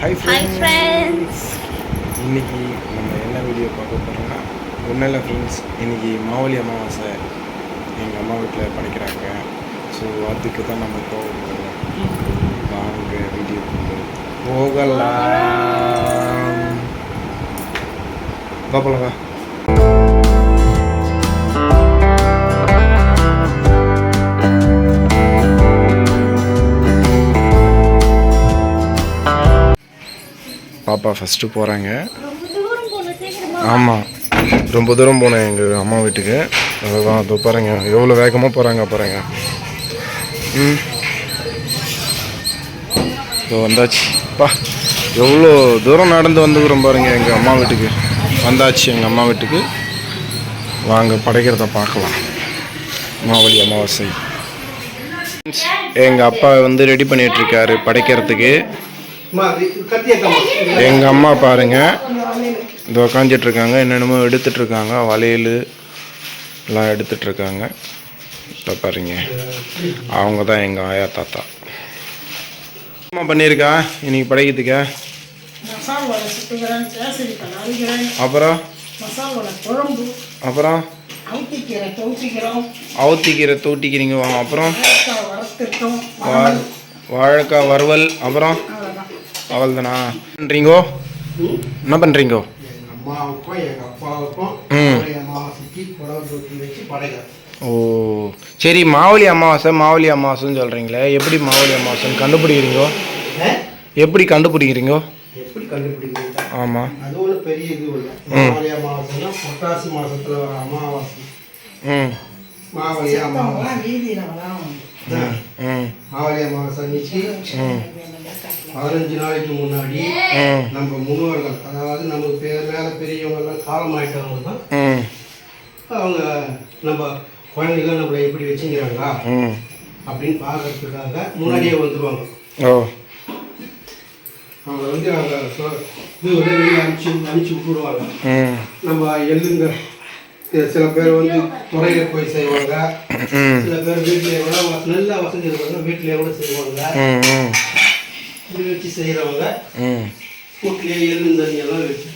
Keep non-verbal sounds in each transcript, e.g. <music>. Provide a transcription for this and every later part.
Hi friends இன்னைக்கு நம்ம என்ன வீடியோ பார்க்க போகிறோம்னா ஒன்றும் இல்லை ஃப்ரெண்ட்ஸ் இன்னைக்கு மாவலி அமாவாசை. எங்கள் அம்மா வீட்டில் படைக்கிறாங்க. ஸோ அதுக்கு தான் நம்ம போக போகிறோம் வாங்க வீடியோ போகலாம். வா. பாப்பா ஃபஸ்ட்டு போகிறாங்க ஆமாம் ரொம்ப தூரம் போனேன் எங்கள் அம்மா வீட்டுக்கு. அதுதான் இப்போ பாருங்க. எவ்வளோ வேகமாக போகிறாங்க பாருங்க. ம். இப்போ வந்தாச்சு. பா எவ்வளோ தூரம் நடந்து வந்துக்கிறோம் பாருங்க எங்கள் அம்மா வீட்டுக்கு. வந்தாச்சு எங்கள் அம்மா வீட்டுக்கு. வாங்க படைக்கிறத பார்க்கலாம். மாவழி அமாவாசை. எங்கள் அப்பா வந்து ரெடி பண்ணிகிட்ருக்காரு படைக்கிறதுக்கு. எங்கள் அம்மா பாருங்க. இந்த உக்காந்துட்டு இருக்காங்க என்னென்னமோ எடுத்துட்டு இருக்காங்க வளையல் எல்லாம் எடுத்துட்டு இருக்காங்க இப்போ பாருங்க. அவங்க தான் எங்கள் ஆயா தாத்தா. அம்மா பண்ணியிருக்கா? இன்னைக்கு படைக்கிறதுக்கா? அப்புறம்? அப்புறம்? அவுத்திக்கீரை தூட்டிக்கிறீங்க அப்புறம்? வாழைக்காய் வறுவல். அப்புறம்? அவள் தானா பண்ணுறீங்கோ என்ன பண்ணுறீங்கோ ஓ சரி மாவலி அமாவாசை மாவலி அமாவாசைன்னு சொல்கிறீங்களே எப்படி மாவலி அமாவாசைன்னு கண்டுபிடிக்கிறீங்கோ? எப்படி கண்டுபிடிக்கிறீங்கோ? எப்படி கண்டுபிடிக்கிறீங்க? ஆமாம் அது ஒன்றும் பெரிய இது இல்லை மாவழி அமாவாசைனா புரட்டாசி மாசத்துல வர அமாவாசை. ம். அமாவாசை. அவங்களாம் வீதியில் வராங்க ம் மாவழி அமாவாசை அன்னைக்கு ம் பதினஞ்சு நாளைக்கு முன்னாடி நம்ம முன்னோர்கள் அதாவது நம்ம பேர் மேலே பெரியவங்க எல்லாம் காலமாயிட்டவங்க தான். அவங்க நம்ம குழந்தைகள் நம்மளை எப்படி வச்சுக்கிறாங்களா? அப்படின்னு பார்க்கறதுக்காக முன்னாடியே வந்துடுவாங்க அவங்க வந்து அவங்க இது வந்து வெளியே அனுப்பிச்சு அனுப்பிச்சு விட்டுடுவாங்க ம் நம்ம எள்ளுங்க சில பேர் வந்து துறையில போய் செய்வாங்க. சில பேர் வீட்டிலேயே கூட நல்ல வசதி இருக்கிறவங்க வீட்டிலேயே கூட செய்வாங்க. இப்படி வச்சு செய்கிறவங்க ம். வீட்லேயே எள்ளு தண்ணி எல்லாம் வச்சு.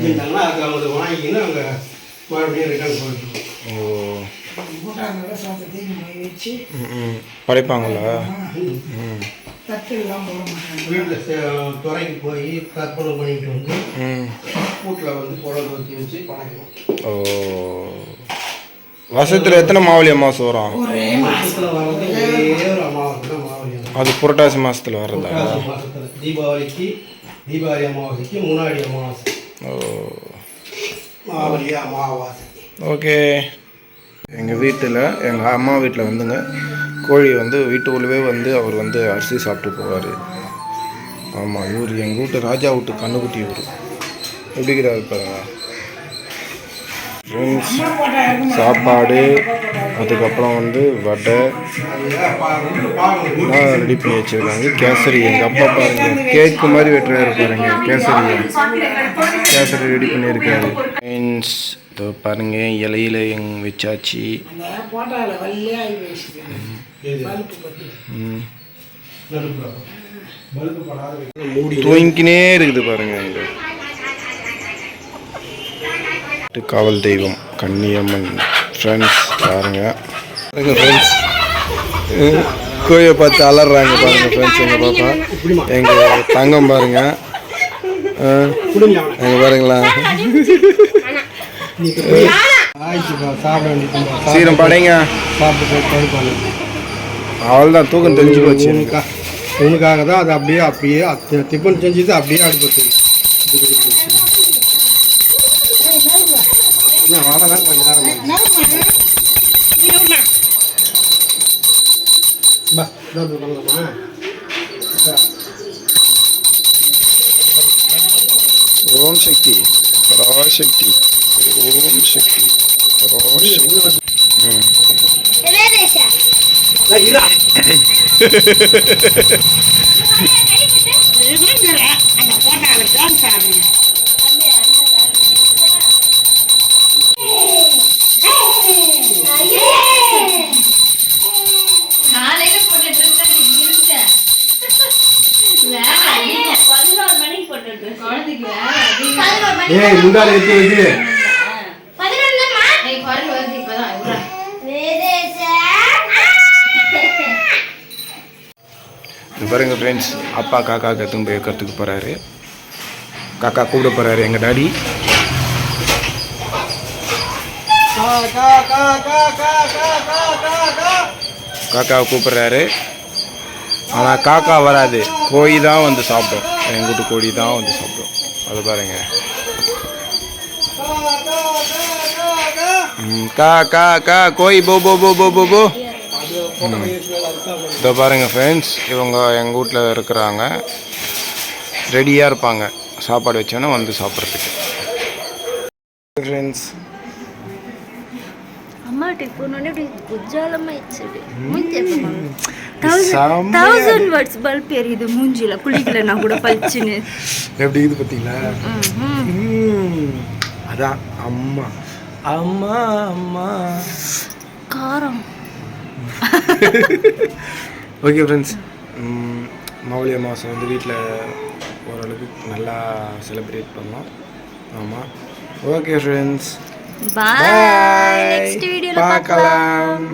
இருந்தாங்கன்னா அது அவங்க வாங்கிக்கின்னு அவங்க மறுபடியும் ரிட்டர்ன் பண்ணிடுவாங்க ஓ. மூட்டாங்க விவசாயத்தை தீனி போய் வச்சு ம் ம். படைப்பாங்களா? வீட்டில் துறைக்கு போய் கற்பனை பண்ணிட்டு வந்து ம். வீட்டில் வந்து குழம்பு ஊற்றி வச்சு படைக்கணும். ஓ. வருஷத்தில் எத்தனை மாவலி அமாவாசை வரும். அது புரட்டாசி மாதத்தில் வர்றதா? தீபாவளிக்கு தீபாவளி அமாவாசைக்கு முன்னாடி அமாவாசை. ஓ. மாவழி அமாவாசை. ஓகே. எங்கள் வீட்டில் எங்கள் அம்மா வீட்டில் வந்துங்க கோழி வந்து வீட்டுக்குள்ளவே வந்து அவர் வந்து அரிசி சாப்பிட்டு போவார். ஆமாம் இவர் எங்கள் வீட்டு ராஜா வீட்டு கண்ணுக்குட்டி இவர். எப்படிங்கிறாரு பாருங்க. ஃப்ரெண்ட்ஸ் சாப்பாடு அதுக்கப்புறம் வந்து வடை. ரெடி பண்ணி வச்சுருக்காங்க. கேசரி எங்கள் அப்பா பாருங்க கேக்கு மாதிரி வெட்டுறாரு பாருங்க கேசரி. கேசரி ரெடி பண்ணியிருக்காரு. ஃப்ரெண்ட்ஸ் இதோ பாருங்க இலையில எங் வச்சாச்சு. அந்த போட்டால வெள்ளையாகி வச்சுக்கிறேன் பல்பு பற்றி ம். பல்பு படாத மூடி தூங்கினே இருக்குது பாருங்க இங்க காவல் தெய்வம் கன்னியம்மன். ஃப்ரெண்ட்ஸ் பாருங்க. ஃப்ரெண்ட்ஸ் கோயை பார்த்து அலறாங்க பாருங்க ஃப்ரெண்ட்ஸ் எங்கள் பாப்பா எங்கள் தங்கம் பாருங்க. எங்க பாருங்களா. சாப்பிட சீரம் படைங்க. சாப்பிட்டு போய் அவள்தான் தூக்கம் தெரிஞ்சு போச்சு உனக்காக தான் அது அப்படியே அப்படியே டிஃபன் செஞ்சது அப்படியே அடுப்பு அவ்வளோதான் கொஞ்சம் நேரம் பா இதோ பண்ணலாமா ஓம் சக்தி. பராசக்தி. ஓம் சக்தி. பராசக்தி. ம். ரேதேஷா <laughs> ஏய் முன்னாடி எடுத்து வைக்கு பாருங்க ஃப்ரெண்ட்ஸ் அப்பா காக்கா கத்தும் போய் கற்றுக்க போகிறாரு காக்கா கூப்பிட போகிறாரு எங்கள் டாடி. காக்காவை கூப்பிட்றாரு. ஆனால் காக்கா வராது. கோழி தான் வந்து சாப்பிடும். எங்கள் வீட்டு கோழி தான் வந்து சாப்பிடும். அதை பாருங்கள் கா கா கா கோழி போ போ போ போ போ போ. இதோ பாருங்க ஃப்ரெண்ட்ஸ் இவங்க எங்கள் வீட்டில் இருக்கிறாங்க. ரெடியாக இருப்பாங்க. சாப்பாடு வச்சோன்னே வந்து சாப்பிட்றதுக்கு. ஃப்ரெண்ட்ஸ் எப்படி இது பார்த்தீங்களா. அதான் அம்மா. அம்மா அம்மா. காரம். ஓகே ஃப்ரெண்ட்ஸ் மௌலிய மாதம் வந்து வீட்டில் ஓரளவுக்கு நல்லா செலிப்ரேட் பண்ணோம். ஆமாம் ஓகே ஃப்ரெண்ட்ஸ் பாய் நெக்ஸ்ட் பார்க்கலாம். பார்க்கலாம்.